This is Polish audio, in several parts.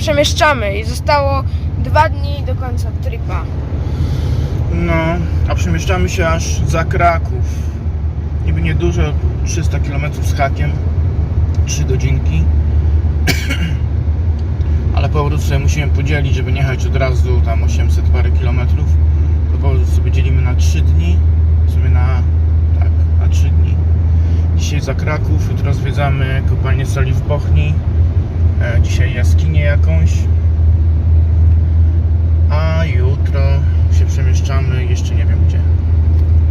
przemieszczamy i zostało dwa dni do końca tripa. No, a przemieszczamy się aż za Kraków. Niby niedużo, 300 km z hakiem, 3 godzinki. Ale powrót sobie musimy podzielić, żeby nie jechać od razu tam 800 parę kilometrów. To powrót sobie dzielimy na 3 dni, sobie na, tak, na 3 dni. Dzisiaj za Kraków, jutro zwiedzamy kopalnię soli w Bochni. E, dzisiaj jaskinię jakąś. A jutro się przemieszczamy, jeszcze nie wiem gdzie.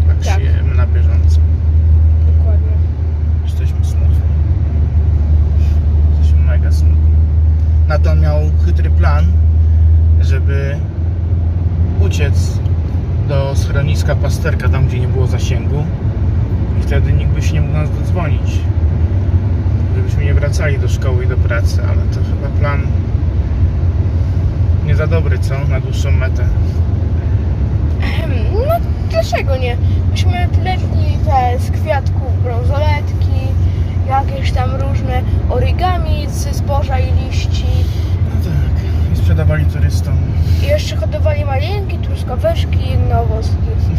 Tak, Tak. żyjemy na bieżąco. Dokładnie. Jesteśmy smutni. Jesteśmy mega smutni. Natan miał chytry plan, żeby uciec do schroniska pasterka, tam gdzie nie było zasięgu. I wtedy nikt by się nie mógł nas dodzwonić. Żebyśmy nie wracali do szkoły i do pracy, ale to chyba plan nie za dobry, co? Na dłuższą metę. Ehem, No dlaczego nie? Myśmy pletli te z kwiatków brązoletki, jakieś tam różne origami z zboża i liści. No tak, i sprzedawali turystom. I jeszcze hodowali malинki, truskaweczki i inne.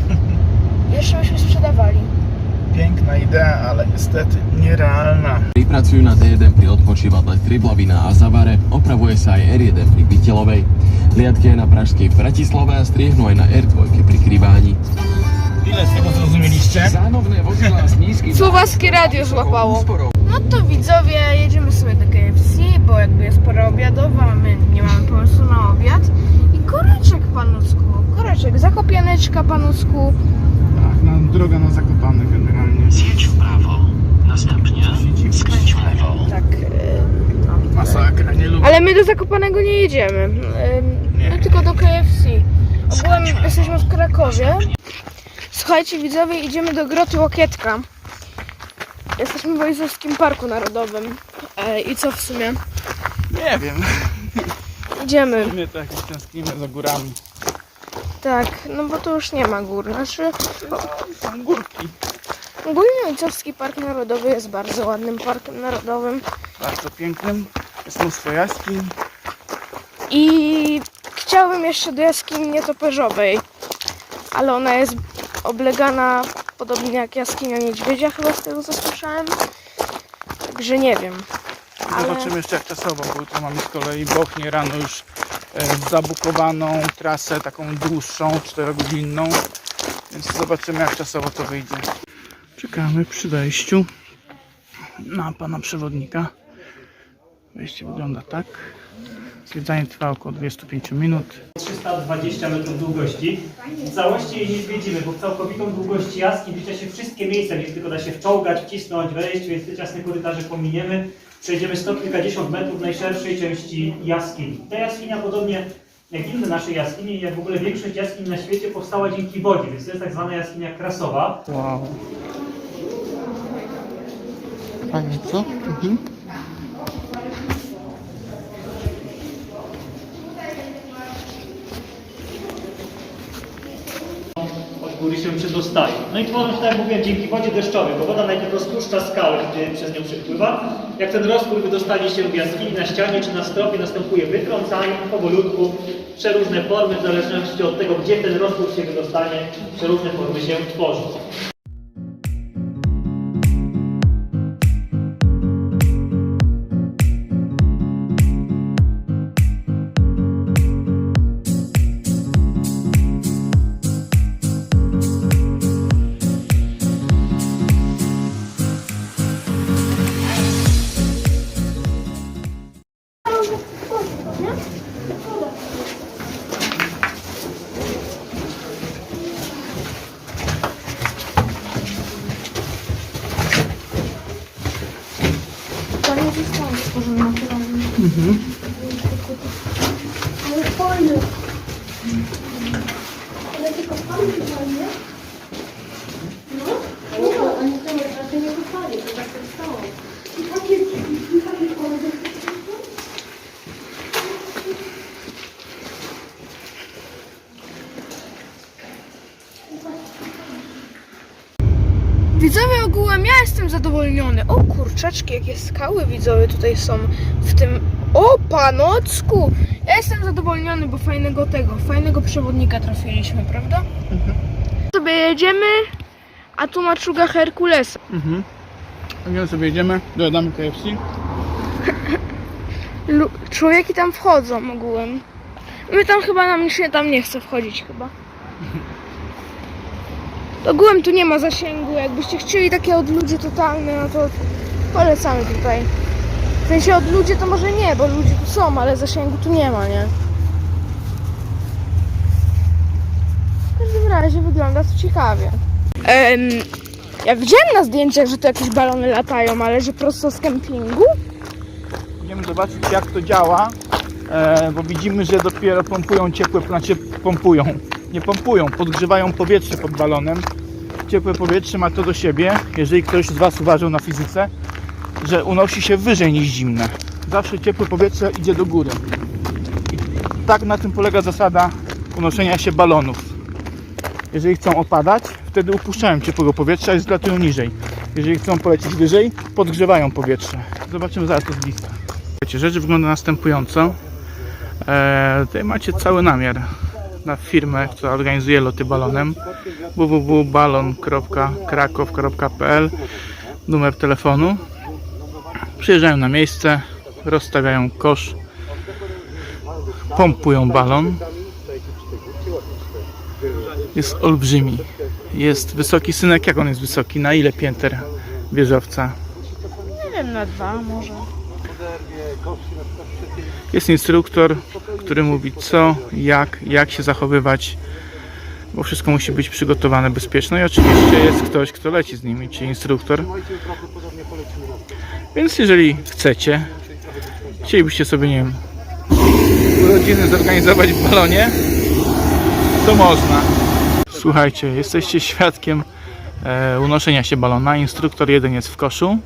Jeszcze myśmy sprzedawali. Piękna idea, ale niestety nierealna. Pripracujú na D1 pri odpočívadlech Triblavina a Zavare, opravuje sa aj R1 pri Bytelovej. Liadky aj na pražskej v Bratislave a striehnú aj na R2 pri Krybáni. Ile z tego zrozumieliście? Zánovné vozidlá s nízkym... Słowackie radio złapało. úsporou. No to widzowie, jedziemy sobie do KFC, bo jakby jest pora obiadowa, my nie mamy pomysłu na obiad. I koreczek panucku, koreczek, zakopianeczka panucku. Droga na Zakopane generalnie. Zjedź w prawo, następnie skręć w lewo. Tak, e, no. Masakra, nie lubię. Ale my do Zakopanego nie jedziemy, Nie. no tylko do KFC. Ogółem jesteśmy w Krakowie. Słuchajcie widzowie, idziemy do Groty Łokietka. Jesteśmy w Wojzowskim Parku Narodowym. E, I co w sumie? Nie wiem. Idziemy. My tak tęsknimy za górami. Tak, no bo tu już nie ma gór. Znaczy, Są górki. ogólnie Ojcowski Park Narodowy jest bardzo ładnym parkiem narodowym. Bardzo pięknym. Jest mnóstwo jaskiń. I chciałbym jeszcze do jaskini nietoperzowej, ale ona jest oblegana podobnie jak jaskinia niedźwiedzia, chyba z tego co słyszałem. Także nie wiem. Ale- Zobaczymy jeszcze jak czasowo, bo jutro mamy z kolei Bochnię rano już zabukowaną trasę, taką dłuższą, 4-godzinną. Więc zobaczymy jak czasowo to wyjdzie. Czekamy przy wejściu na pana przewodnika. Wejście wygląda tak. Zwiedzanie trwa około 25 minut. 320 metrów długości. W całości jej nie zwiedzimy, bo w całkowitą długość jaskiń wlicza się wszystkie miejsca, gdzie tylko da się wczołgać, wcisnąć, wejść, więc te ciasne korytarze pominiemy. Przejdziemy sto kilkadziesiąt metrów najszerszej części jaskini. Ta jaskinia podobnie jak inne nasze jaskinie i jak w ogóle większość jaskiń na świecie powstała dzięki wodzie, więc to jest tak zwana jaskinia krasowa. Wow. Fajnie, co? Mhm. góry się przedostają. No i tworzą się, tak jak mówiłem, dzięki wodzie deszczowej, bo woda najpierw rozpuszcza skałę, gdzie przez nią przepływa. Jak ten rozpór wydostali się w jaskini na ścianie czy na stropie, następuje wytrącanie powolutku, przeróżne formy, w zależności od tego, gdzie ten rozpór się wydostanie, przeróżne formy się tworzą. Naturalnie. Ale fajne. Ale tylko. No, no, nie, tak powstało. I takie, i takie. Widzowie ogółem ja jestem zadowolniony. O kurczaczki, jakie skały widzowie tutaj są w tym... O panocku! Ja jestem zadowolniony, bo fajnego tego, fajnego przewodnika trafiliśmy, prawda? Sobie jedziemy, a tu maczuga Herkulesa. Mhm. Idziemy sobie jedziemy, dojadamy KFC. Lu- człowieki tam wchodzą ogółem. My tam chyba nam się tam nie chce wchodzić chyba. Ogółem tu nie ma zasięgu. Jakbyście chcieli takie odludzie totalne, no to polecamy tutaj. W sensie odludzie to może nie, bo ludzie tu są, ale zasięgu tu nie ma, nie? W każdym razie wygląda to ciekawie. Em, ja widziałem na zdjęciach, że to jakieś balony latają, ale że prosto z kempingu? Idziemy zobaczyć jak to działa, e, bo widzimy, że dopiero pompują ciepłe, znaczy pompują, nie pompują, podgrzewają powietrze pod balonem. Ciepłe powietrze ma to do siebie, jeżeli ktoś z Was uważał na fizyce, że unosi się wyżej niż zimne. Zawsze ciepłe powietrze idzie do góry. I tak na tym polega zasada unoszenia się balonów. Jeżeli chcą opadać, wtedy upuszczają ciepłego powietrza i zlatują niżej. Jeżeli chcą polecieć wyżej, podgrzewają powietrze. Zobaczymy zaraz to z bliska. Rzecz wygląda następująco. Eee, tutaj macie cały namiar na firmę, która organizuje loty balonem www.balon.krakow.pl Numer telefonu. Przyjeżdżają na miejsce, rozstawiają kosz, pompują balon. Jest olbrzymi. Jest wysoki synek. Jak on jest wysoki? Na ile pięter wieżowca? Nie wiem, na dwa może. Jest instruktor, który mówi co, jak, jak się zachowywać, bo wszystko musi być przygotowane bezpieczno i oczywiście jest ktoś, kto leci z nimi, czyli instruktor. Więc jeżeli chcecie, chcielibyście sobie, nie wiem, urodziny zorganizować w balonie, to można. Słuchajcie, jesteście świadkiem e, unoszenia się balona. Instruktor jeden jest w koszu,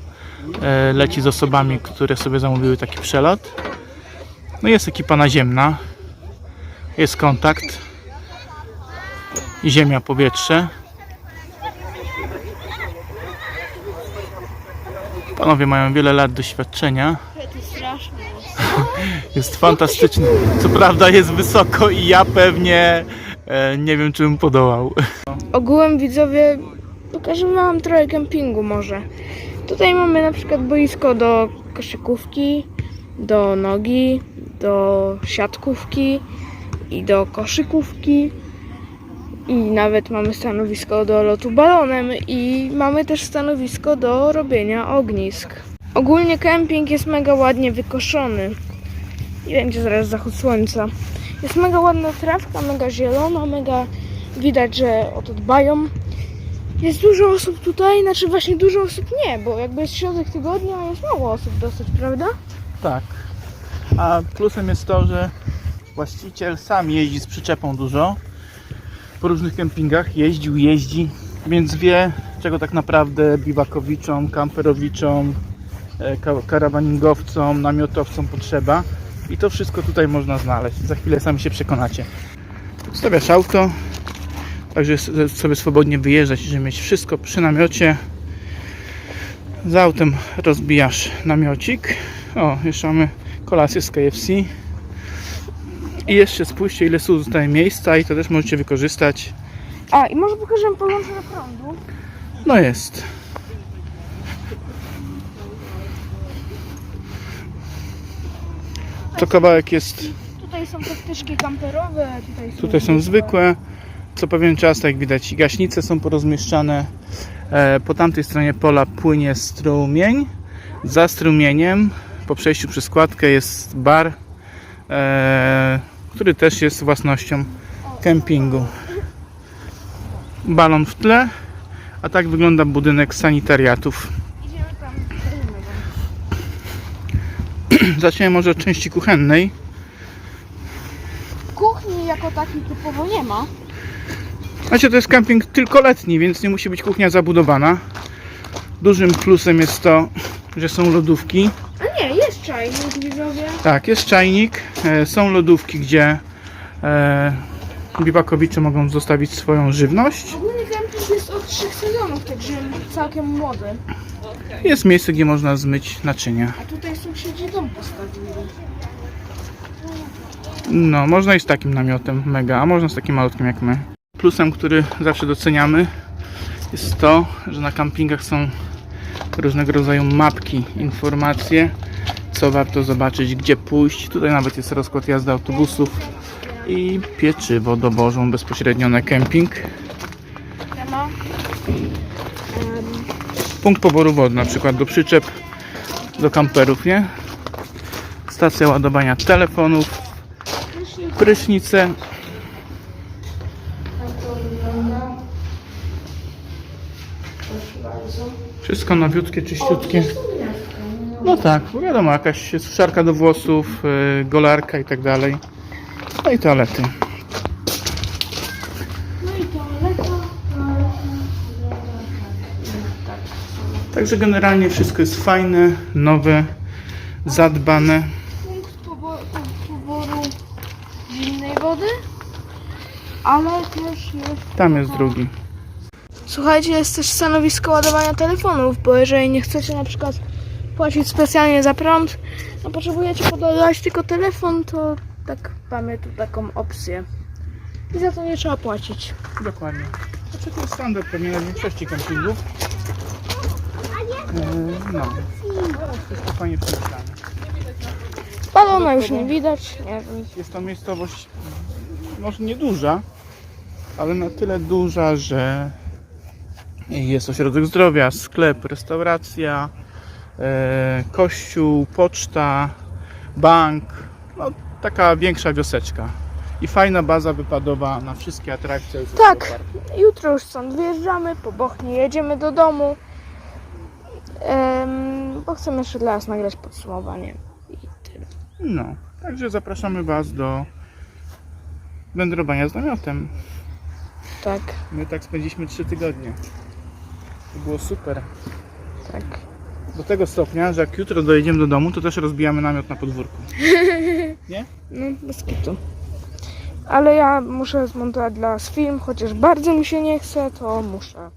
e, leci z osobami, które sobie zamówiły taki przelot. No jest ekipa naziemna. Jest kontakt. Ziemia, powietrze. Panowie mają wiele lat doświadczenia. Jest fantastyczny. Co prawda jest wysoko i ja pewnie e, nie wiem, czy bym podołał. Ogółem widzowie, pokażemy wam trochę kempingu może. Tutaj mamy na przykład boisko do koszykówki, do nogi, do siatkówki i do koszykówki. I nawet mamy stanowisko do lotu balonem i mamy też stanowisko do robienia ognisk. Ogólnie kemping jest mega ładnie wykoszony. I będzie zaraz zachód słońca. Jest mega ładna trawka, mega zielona, mega widać, że o to dbają. Jest dużo osób tutaj, znaczy właśnie dużo osób nie, bo jakby jest środek tygodnia, jest mało osób dosyć, prawda? Tak. A plusem jest to, że właściciel sam jeździ z przyczepą dużo. Po różnych kempingach jeździł, jeździ, więc wie, czego tak naprawdę biwakowiczom, kamperowiczom, e, ka- karawaningowcom, namiotowcom potrzeba. I to wszystko tutaj można znaleźć. Za chwilę sami się przekonacie. Stawiasz auto, także sobie swobodnie wyjeżdżać, żeby mieć wszystko przy namiocie. Za autem rozbijasz namiocik. O, jeszcze mamy kolację z KFC. I jeszcze spójrzcie, ile tu zostaje miejsca i to też możecie wykorzystać. A, i może pokażę połączenie prądu. No jest. Co kawałek jest, Tutaj są te wtyczki kamperowe, tutaj są... tutaj są zwykłe. Co pewien czas, tak jak widać, gaśnice są porozmieszczane. E, Po tamtej stronie pola płynie strumień. Za strumieniem, po przejściu przez składkę jest bar, e, który też jest własnością kempingu. Balon w tle, a tak wygląda budynek sanitariatów. Zaczniemy może od części kuchennej. Kuchni jako takiej typowo nie ma. Znaczy to jest kemping tylko letni, więc nie musi być kuchnia zabudowana. Dużym plusem jest to, że są lodówki. A nie, jest widzowie. Tak, jest czajnik, e, są lodówki, gdzie e, biwakowicze mogą zostawić swoją żywność. Ogólnie kemping jest od trzech sezonów, także całkiem młody. Jest miejsce, gdzie można zmyć naczynia. A tutaj sąsiedzi dom postawili. No, można i z takim namiotem, mega, a można z takim malutkim jak my. Plusem, który zawsze doceniamy, jest to, że na kampingach są różnego rodzaju mapki, informacje, co warto zobaczyć, gdzie pójść. Tutaj nawet jest rozkład jazdy autobusów i pieczywo dowożą bezpośrednio na kemping. Punkt poboru wody, na przykład do przyczep, do kamperów, nie? Stacja ładowania telefonów, prysznice. Wszystko nowiutkie, czyściutkie. No tak, bo wiadomo, jakaś suszarka do włosów, yy, golarka i tak dalej. No i toalety. No i toaleta. Także generalnie wszystko jest fajne, nowe, zadbane. Punkt pobo- poboru zimnej wody. Ale też jest... Tam jest drugi. Słuchajcie, jest też stanowisko ładowania telefonów, bo jeżeli nie chcecie na przykład płacić specjalnie za prąd, no potrzebujecie podładować tylko telefon, to tak mamy tu taką opcję. I za to nie trzeba płacić. Dokładnie. Znaczy to jest standard pewnie na większości kempingów. Yy, No. Wszystko fajnie przemyślane. Balona już nie widać, nie wiem. Jest to miejscowość może nieduża, ale na tyle duża, że jest ośrodek zdrowia, sklep, restauracja, kościół, poczta, bank. No, taka większa wioseczka. I fajna baza wypadowa na wszystkie atrakcje. Tak. Jutro już stąd wyjeżdżamy, po Bochni jedziemy do domu, em, bo chcemy jeszcze dla nas nagrać podsumowanie. I tyle. No, także zapraszamy Was do wędrowania z namiotem. Tak, My tak spędziliśmy 3 tygodnie. To było super. tak. Do tego stopnia, że jak jutro dojedziemy do domu, to też rozbijamy namiot na podwórku. Nie? No, bez kitu. Ale ja muszę zmontować dla was film, chociaż bardzo mi się nie chce, to muszę.